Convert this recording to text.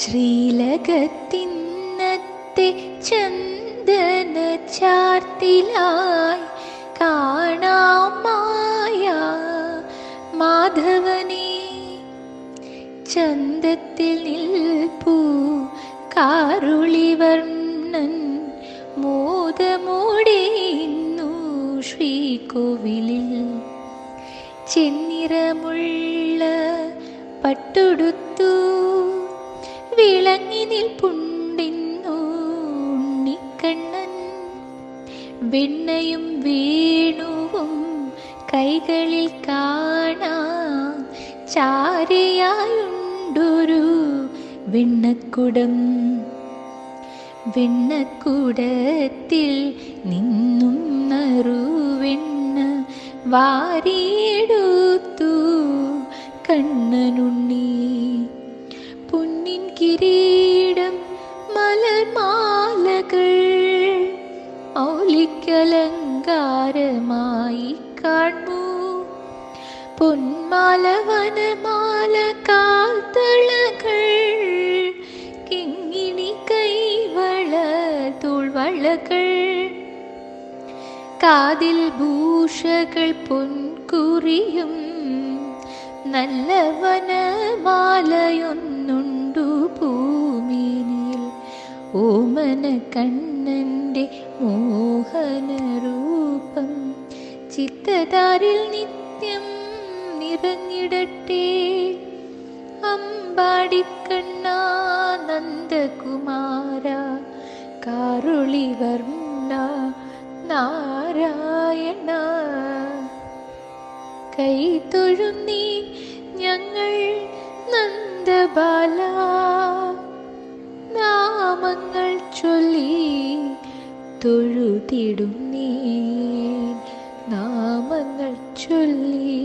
ശ്രീലകത്തിന്നത്തെ ചന്ദന ചാർത്തിലായി കാണാമായ. മാധവനെ ചന്തത്തിൽ നിൽപ്പൂ. കാരുളിവർണൻ മോദമോടെയുന്നു ശ്രീകോവിലിൽ. ചെന്നിറമുള്ള പട്ടുടുത്തു. വിളങ്ങി നിൽപ്പുണ്ടിന്നു ഉണ്ണിക്കണ്ണൻ. വെണ്ണയും വേണുവും കൈകളിൽ കാണാം. ചാരയായുണ്ടൊരു വെണ്ണക്കുടം. വെണ്ണക്കുടത്തിൽ നിന്നും നറുവെണ്ണ വാരിയെടുത്തു കണ്ണനുണ്ണി പൊന്നിൻ കിരീടം മലർമാലകൾ ഔലിക്കലങ്കാരമായി കാണൂ പൊന്മാല വനമാല കാൽത്തളകൾ കിങ്ങിണി കൈവള തുൾവളകൾ കാതിൽ ഭൂഷകൾ പൊൻകുറിയും നല്ല ഓമന കണ്ണന്റെ മോഹന രൂപം ചിത്തതാരിൽ നിത്യം നിറഞ്ഞിടട്ടെ. അമ്പാടിക്കണ്ണ നന്ദകുമാര കാരുളിവർണ നാരായണ. കൈ തൊഴുന്നീ ഞങ്ങൾ നന്ദബാല. തൊഴുതിടുന്നേ നാമങ്ങൾ ചൊല്ലി